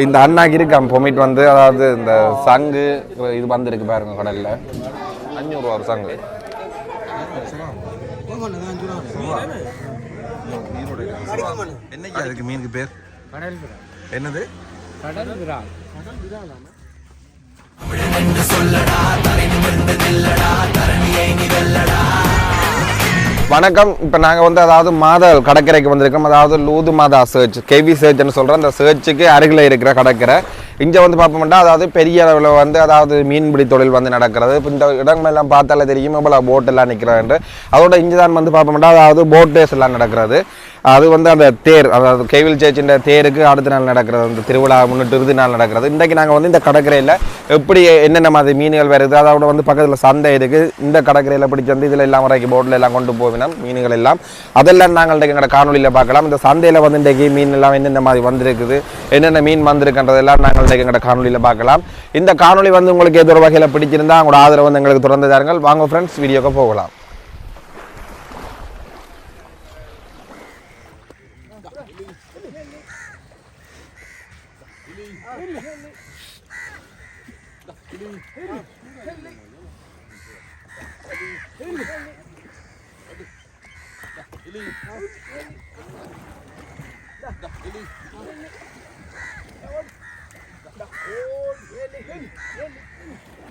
இந்த அண்ணாக்கு இருக்கான் பொமிட் வந்து அதாவது இந்த சங்கு இது வந்திருக்கு பாருங்க கடல்ல அஞ்சூறுவா ஒரு சங்கு. என்னைக்கு அதுக்கு மீனுக்கு பேர்? என்னது? வணக்கம். இப்போ நாங்கள் வந்து அதாவது மாத கடற்கரைக்கு வந்திருக்கோம். அதாவது லூது மாதா சர்ச் கேவி சர்ச்னு சொல்கிற அந்த சர்ச்சுக்கு அருகில் இருக்கிற கடற்கரை. இங்கே வந்து பார்ப்போம்னா அதாவது பெரிய அளவில் வந்து அதாவது மீன்பிடி தொழில் வந்து நடக்கிறது. இப்போ இந்த இடங்கள்லாம் பார்த்தாலே தெரியும் இவ்வளோ போட் எல்லாம் நிற்கிறாண்டு அதோட இங்கே தான் வந்து பார்ப்போம்னா அதாவது போட் டேஸ் எல்லாம் நடக்கிறது. அது வந்து அந்த தேர் அதாவது கேவில் சேர்ச்சின்ற தேருக்கு அடுத்த நாள் நடக்கிறது. அந்த திருவிழா முன்னிட்டு இறுதி நாள் நடக்கிறது. இன்றைக்கு நாங்கள் வந்து இந்த கடற்கரையில் எப்படி என்னென்ன மாதிரி மீன்கள் வருது அதோட வந்து பக்கத்தில் சந்தை இருக்குது இந்த கடற்கரையில் பிடிச்சி வந்து இதில் எல்லாம் வரைக்கும் போட்டில் எல்லாம் கொண்டு போவினோம் மீன்கள் எல்லாம். அதெல்லாம் நாங்கள் இன்றைக்கு எங்களோட காணொலியில் பார்க்கலாம். இந்த சந்தையில் வந்து இன்றைக்கு மீன் எல்லாம் என்னென்ன மாதிரி வந்திருக்குது என்னென்ன மீன் வந்திருக்குன்றதெல்லாம் நாங்கள் இன்றைக்கு எங்களோட காணொலியில் பார்க்கலாம். இந்த காணொலி வந்து உங்களுக்கு ஏதோ ஒரு வகையில் பிடிச்சிருந்தா உங்களோட ஆதரவு வந்து எங்களுக்கு தொடர்ந்து தாருங்கள். வாங்க ஃப்ரெண்ட்ஸ் வீடியோக்கு போகலாம்.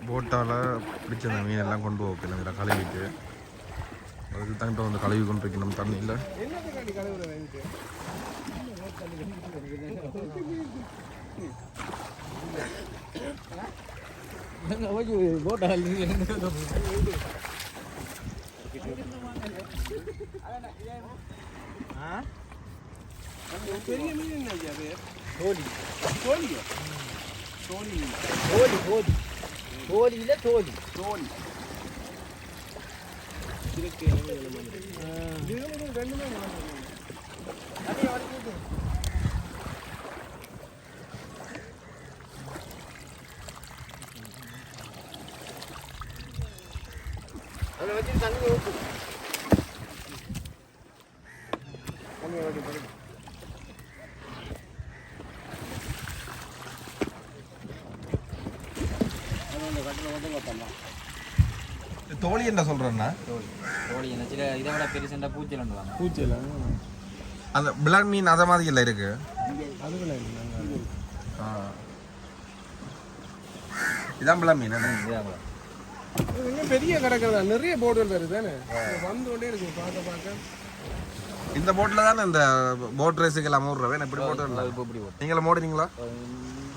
போட்டால் பிடிச்ச அந்த மீன் எல்லாம் கொண்டு போக இதில் கழுவிட்டு. அதுக்கு தான் இப்போ வந்து கழுவி கொண்டு வைக்கணும். தண்ணியில் Toli. Toli, toli. Toli ile toli. Toli. Direkt eleme eleme. Diyorum bunu ben de mi? Hadi hadi gidelim. Hadi hadi sen de otur. தோழி என்ன சொல்கிறேன்னா தோலி என்ன சில இதை விட பெருசுண்டா பூச்சல் பண்ணுவாங்க அந்த பிளாக் மீன் அதை மாதிரி இல்லை இருக்கு? ஆ. இதான் பிளாக் மீன் பெரிய கிடக்கிறதா நிறைய போர்டுகள் வருது தானே? வந்து கொண்டே இருக்கு பார்க்க பார்க்க. இந்த போட்டில் தானே இந்த போட் ரேஸுக்கு எல்லாம் மூடுறவே எப்படி போட்டு இப்போ இப்படி ஓடும் நீங்களும் மோடுறீங்களா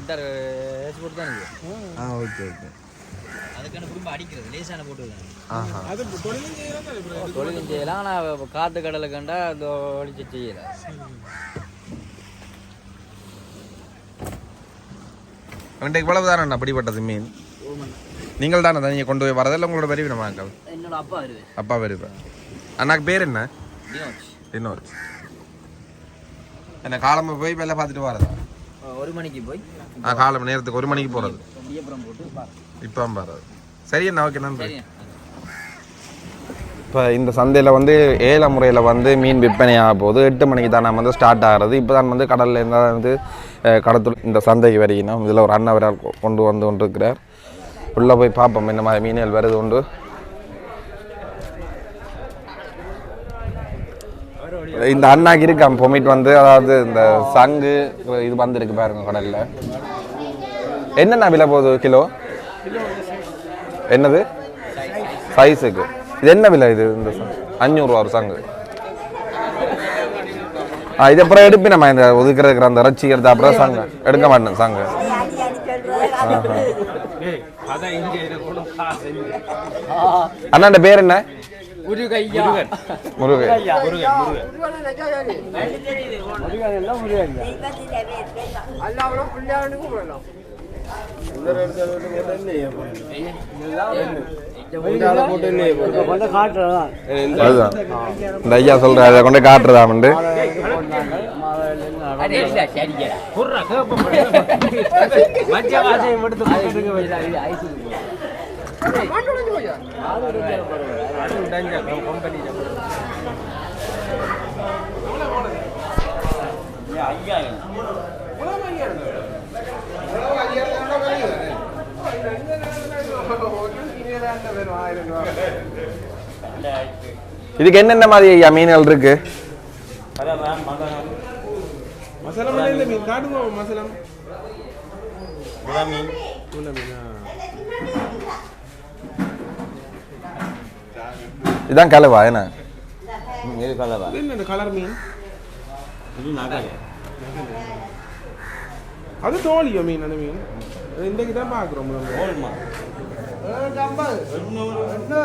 இந்த ரேஸ் போட்டு தான் இருக்கு ஆ ஓகே ஓகே. அதுக்கான குடும்ப அடிக்கிறது லேசான போட்டு தான் ஆஹா. அது தொழிலும் செய்யலாம் தானே bro. தொழிலும் செய்யலாம் ஆனால் காட்டு கடலை கண்டா அது ஒழிச்சு செய்யல. இன்றைக்கு இவ்வளவு தானே அப்படிப்பட்டது மீன்? நீங்கள் தானே நீங்கள் கொண்டு போய் வரதில்லை உங்களோட பெரியவினமாக்கள் என்னோட அப்பா வருது அப்பா வருவேன் அண்ணாக்கு பேர் என்ன? இன்னொரு என்ன காலம்பு போய் வெளில பார்த்துட்டு வரதா? ஒரு மணிக்கு போய். ஆ காலம் நேரத்துக்கு ஒரு மணிக்கு போகிறது போட்டு பாரு இப்போ வர்றது சரி என்ன ஓகே நன்றி. இப்போ இந்த சந்தையில் வந்து ஏல முறையில் வந்து மீன் விற்பனை ஆக போகுது. எட்டு மணிக்கு தான் நம்ம வந்து ஸ்டார்ட் ஆகிறது. இப்போ தான் வந்து கடலில் இருந்தால் வந்து அஹ், கடத்தல் இந்த சந்தைக்கு வரைக்கணும் இதில் ஒரு அண்ணன் வர கொண்டு வந்து கொண்டு இருக்கிறார் உள்ளே போய் பார்ப்போம் இந்த மாதிரி மீன்கள் வருது உண்டு. இந்த அண்ணாக்கு இருக்கான் பொமிட் வந்து அதாவது இந்த சங்கு இது வந்திருக்கு பாருங்க கடலில். என்னென்ன விலை போகுது கிலோ? என்னது? சைஸுக்கு. இது என்ன விலை இது? இந்த அஞ்சூறுரூவா ஒரு சங்கு. ஆ இது அப்புறம் எடுப்பினம்மா இந்த ஒதுக்குறதுக்கு அந்த இறைச்சி எடுத்து அப்புறம் சங்கு. எடுக்க மாட்டேன் சங்கு. ஆஹா. அண்ணாண்ட பேர் என்ன? முருகன். அதுதான் இந்த ஐயா சொல்ற அதை கொண்டு காட்டுறதாமண்டு ரூபா இதுக்கு என்னென்ன மாதிரி ஐயா மீன்கள் இருக்கு? இதான் கலவா என்ன? இது கலவா. கலர் மீன்? இது நகல். அது தோழியோ மீன் அந்த மீன்? இன்றைக்கு தான் பார்க்குறோம் நம்ம டம்பல் எண்ணூறு ரெண்டு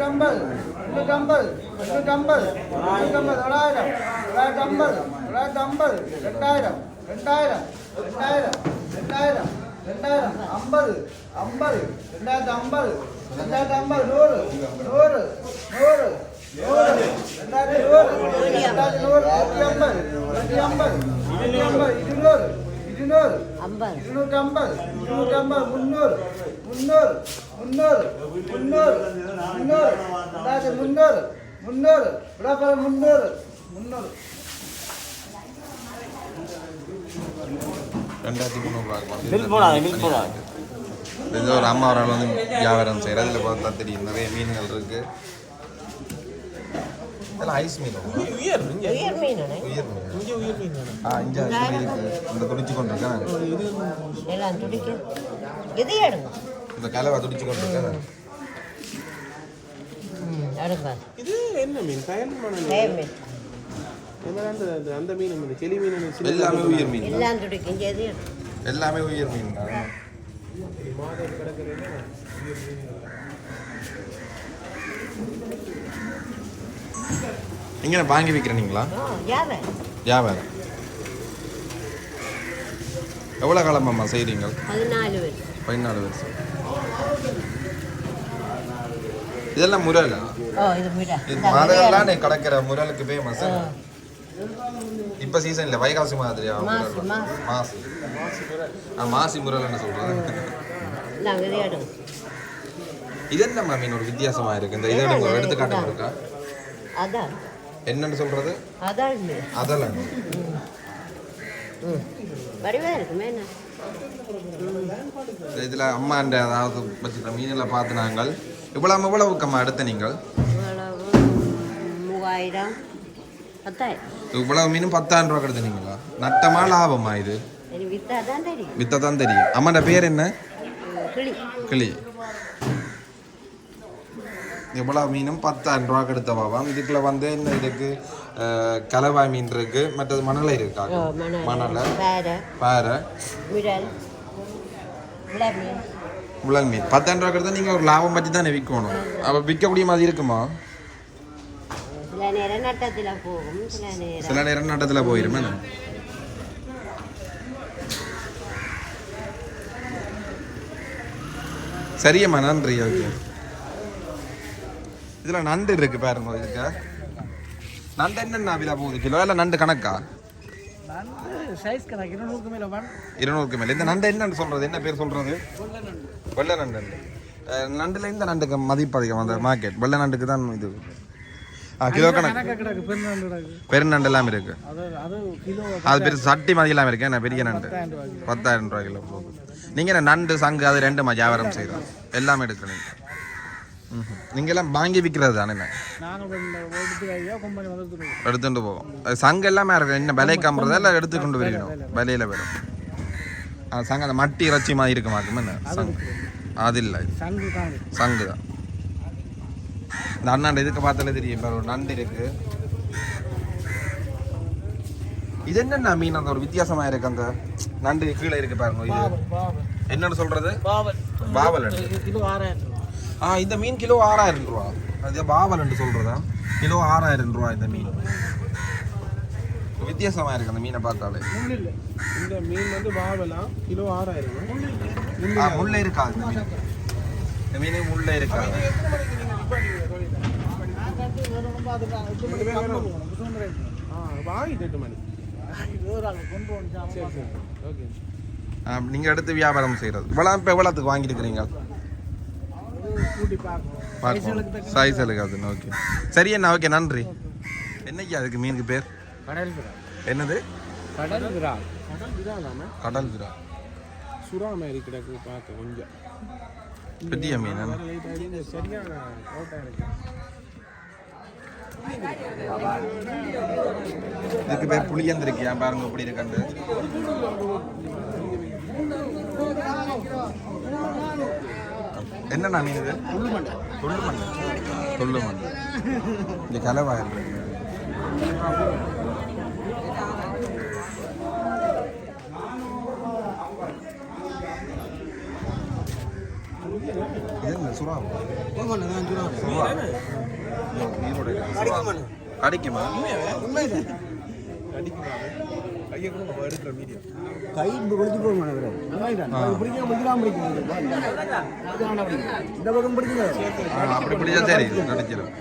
டம்பல் ரெண்டு டம்பல் ரெண்டு டம்பல் ரெண்டு டம்பல் தொள்ளாயிரம் தொள்ளாயிரத்தி ஐம்பது தொள்ளாயிரத்தி ஐம்பது ரெண்டாயிரம் ரெண்டாயிரம் ரெண்டாயிரம் ரெண்டாயிரம் ரெண்டாயிரம் ஐம்பது ஐம்பது ரெண்டாயிரத்தி ஐம்பது ரெண்டாயிரத்தி ஐம்பது நூறு நூறு நூறு நூறு ரெண்டாயிரத்தி நூறு ரெண்டாயிரத்தி நூறு நூற்றி ஐம்பது நூற்றி ஐம்பது நூற்றி ஐம்பது இருநூறு இருநூறு இருநூற்றி ஐம்பது இருநூற்றி ஐம்பது முந்நூறு முந்நூறு முந்நூறு முந்நூறு முந்நூறு ரெண்டாயிரத்தி முந்நூறு முந்நூறு விடாப்பட முந்நூறு முந்நூறு ரெண்டாயிரத்தி முந்நூறுரூவா பில் போடாத பில் போடாத இது ஒரு அம்மா ஒரு ஆள் வந்து வியாபாரம் செய்கிற அதில் பார்த்தா தெரியும் நிறைய மீன்கள் இருக்கு இதெல்லாம் ஐஸ் மீன் உயர் மீன் ஆ இங்கே இருக்கு இந்த துடிச்சு கொண்டு இருக்கேன் எல்லாம் துடிக்க இது எடுங்க இந்த கலவை துடிச்சு கொண்டு இருக்கேன் ம் எடுங்க இது என்ன மீன் கயல் என்ன அந்த மீன் செளி மீன் எல்லாமே உயிர் மீன். எல்லாம் துடிக்கும் உயிர் மீன் தான் மாதம் கிடக்குறது இங்கே வாங்கி விற்கிறீங்களா வியாபாரம் எவ்வளோ காலமாம்மா செய்கிறீங்க பதினாலு பதினாலு வருஷம். இதெல்லாம் முரல்? இது மரம்லாம் நீ கடக்கிற முரலுக்கு ஃபேமஸ் இப்போ சீசன் இல்லை வைகாசி மாதிரியா மாசி, ஆ மாசி முரல்னு சொல்கிறேன் இது என்ன மீன் ஒரு வித்தியாசமா இருக்கு? இந்த இதை எடுத்துக்காட்டு இருக்கா? அதான். என்னன்னு சொல்றது? அதான் அதெல்லாம். இதுல அம்மாண்ட அதாவது வச்சுக்கிற மீனில் பார்த்து நாங்கள் இவ்வளவு இவ்வளவுக்கம்மா எடுத்த நீங்கள்? இவ்வளவு மூவாயிரம் இவ்வளவு மீனும் பத்தாயிரம் ரூபா எடுத்தீங்களா நட்டமா லாபமா இது? வித்த தான் தெரியும். அம்மாண்ட பேர் என்ன? கிளி. கிளி. இவ்வளவு மீனும் பத்தாயிரம் ரூபா எடுத்தவாவாம் இதுக்குள்ள வந்து என்ன இருக்கு? அஹ், கலவாய் மீன் இருக்கு மற்றது மணலை இருக்கா? மணல். பாறை விளை மீன். பத்தாயிரம் ரூபா எடுத்தா நீங்கள் ஒரு லாபம் பற்றி தானே விற்கணும். அப்போ விற்கக்கூடிய மாதிரி இருக்குமா? சில நேரம் நட்டத்தில் போகும் சில நேரம். நட்டத்தில் போயிடும் சரியம்மா நன்றி ஓகே. இதில் நண்டு இருக்கு பாருங்க இதுக்கு. நண்டு என்னென்ன விலை போகுது கிலோ? இல்லை நண்டு கணக்கா? இருநூறுக்கு மேலே இந்த நண்டு என்னன்னு சொல்றது? என்ன பேர் சொல்றது? வெள்ளை நண்டு. நண்டுல இந்த நண்டுக்கு மதிப்பு அதிகம் அந்த மார்க்கெட் வெள்ளை நண்டுக்கு தான் இது. கிலோ கணக்கு. பெருநண்டு எல்லாம் இருக்கு. அது பெரிய சட்டி மாதிரி எல்லாம் இருக்கு. என்ன பெரிய நண்டு? பத்தாயிரம் ரூபாய் கிலோ. போகுது. நீங்க நண்டு சங்கு அது ரெண்டு வியாபாரம் செய்யலாம் எல்லாமே எடுக்கிறீங்க. ம்ஹும். நீங்க எல்லாம் வாங்கி விற்கிறது தானே எடுத்துட்டு போவோம். அது சங்கு எல்லாமே இருக்கு என்ன விலை கம்புறதா இல்லை எடுத்துக்கொண்டு வரணும் விலையில வரும். ஆ சங்கு அந்த மட்டி இறைச்சி மாதிரி இருக்க என்ன? சங்கு அது இல்லை. சங்கு தான். இந்த அண்ணாண்ட இதுக்கு பார்த்தாலே தெரியும். பாரு, ஒரு நண்டு இருக்கு. இது என்னென்ன மீன்? அந்த ஒரு வித்தியாசமா இருக்கு அந்த நண்டு கீழே இருக்கு பாருங்க இது. என்னன்னு சொல்றது? பாவல். பாவல் ஆ இந்த மீன் கிலோ ஆறாயிரம் ரூபா. அது பாவல் நண்டு சொல்றதா? கிலோ ஆறாயிரம் ரூபா இந்த மீன். வித்தியாசமா இருக்கு அந்த மீனை பார்த்தாலே. இந்த மீன் வந்து பாவலாம் கிலோ ஆறாயிரம் முள்ளே இருக்காது இந்த மீன்? இந்த மீனே முள்ளே இருக்காது ஆ வாங்கிட்டு எட்டு மணி கொண்டு வந்து சரி சரி பார்ப்போம். சைஸ் ஓகே சரி அண்ணா ஓகே நன்றி. என்னைக்கு அதுக்கு மீனுக்கு பேர்? கடல் என்னது? கடல் விரா. கடல் விராலாம கடல் விரா. சுறா மாதிரி கிடக்கு பார்க்க கொஞ்சம். பெரிய மீன் என்ன? சரியான இதுக்கு பேர் புளியந்திருக்கியா? பாருங்க இப்படி இருக்கண்டு என்னண்ணா மீன் இது? துள்ளு மண்டை துள்ளு மண்டை இந்த கலவாயில் இது. சுறா. சுறா ஈரோடு கிடைக்குமா? கையை கூட நம்ம எடுக்கிற மீடியம். கை பிடிச்சி போக மாட்டேங்கிறேன் பிடிக்க பிடிக்கலாம் பிடிக்கும் இந்த பக்கம் பிடிக்கல ஆ, அப்படி பிடிச்சா சரி நடிச்சிடும்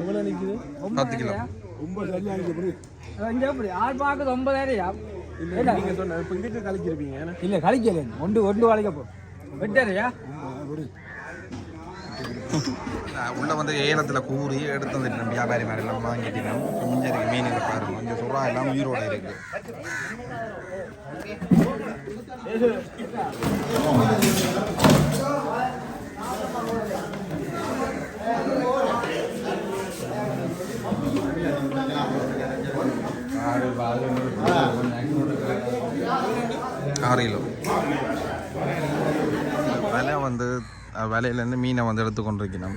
எவ்வளோ நிற்குது பத்து கிலோ. இங்கே எப்படி? ஆள் பார்க்குறது ஒன்பதாயிரம் இல்லை நீங்கள் சொன்ன இப்போ கலக்கிருப்பீங்க ஏன்னா இல்லை கழிக்கல ஒன்று ஒன்று வளைக்க போ. வெட்டாரியா உள்ள வந்து ஏலத்தில் கூறி எடுத்து வந்துட்டேன் வியாபாரி மாதிரி எல்லாம் வாங்கிட்டேன் கொஞ்சம் இருக்கு மீன் இருக்கு பாருங்க. கொஞ்சம் சுறா எல்லாம் உயிரோட இருக்கு. ஆறு கிலோ விலை வந்து விலையிலேருந்து மீனை வந்து எடுத்து கொண்டிருக்கணும்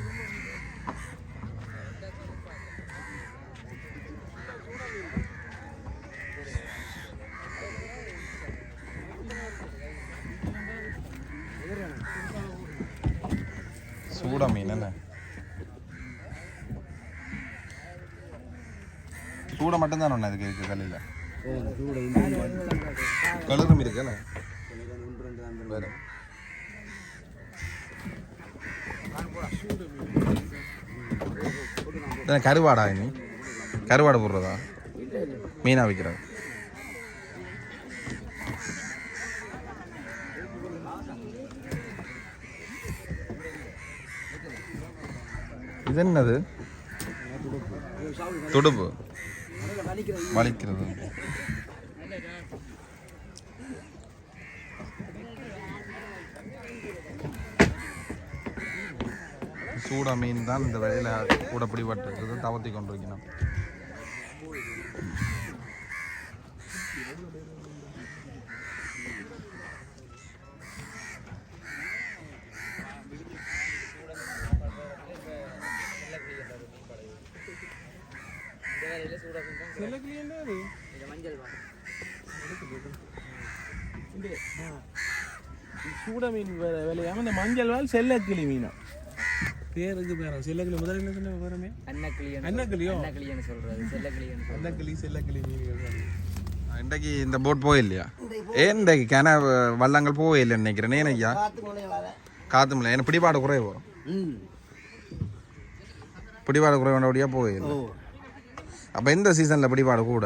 சூட மீன் என்ன சூட மட்டும்தான் ஒன்று அதுக்கு இருக்கு கல்லில் கலரும் இருக்குல்ல வேறு. கருவாடா இனி? கருவாடு போடுறதா? மீனா விற்கிறது இது என்னது? துடுப்பு. வலிக்கிறது. சூடா மீன் தான் இந்த வேலையில் கூட பிடிபட்டிருக்கிறது. தவத்தி கொண்டிருக்கணும் சூட மீன் வே- விலையாம இந்த மஞ்சள் வால் செல்லக்கிளி மீனா. பேருக்கு பேரா செல்லக்கிளி. முதல்ல என்ன சொன்ன பேருமே அன்னக்கிளியன் அன்னக்கிளியோ? அன்னக்கிளியன் சொல்கிறது செல்லக்கிளியன் அன்னக்கிளி செல்லக்கிளி மீன்கள் இன்றைக்கு இந்த போட் போயில்லையா? ஏன் இன்றைக்கு கிண வள்ளங்கள் போயில்லை நினைக்கிறேன் ஏன் ஐயா காத்து முடியல எனக்கு பிடிபாடு குறைவோ பிடிபாடு குறைவானபடியாக போயில்லை அப்போ இந்த சீசனில் பிடிபாடு கூட?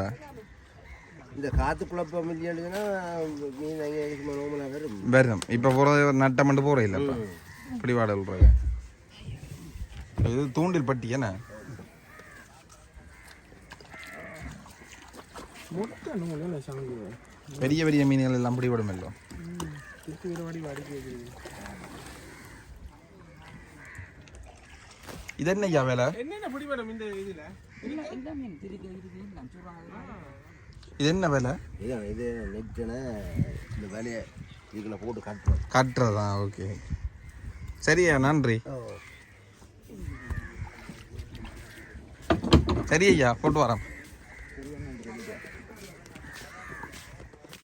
இந்த காத்து குழப்பம் இல்லைன்னா மீன் வரும் வரும் இப்போ போகிற நட்டமண்டு போகிற இல்லை பிடிபாடு விடுறது இது தூண்டில் பட்டி என்ன? மொட்டை நூல் சங்கு பெரிய பெரிய மீன்கள் எல்லாம் பிடிபடும் இல்லை இது என்ன ஐயா வேலை? என்னென்ன பிடிபடும் இந்த இதுல? இது என்ன வேலை? இதான் இது நெட்டுன இந்த வேலையை இதுக்குள்ள போட்டு கட்டுறோம். கட்டுறதா? ஓகே. சரியா? நன்றி. சரி ஐயா போட்டு வரேன்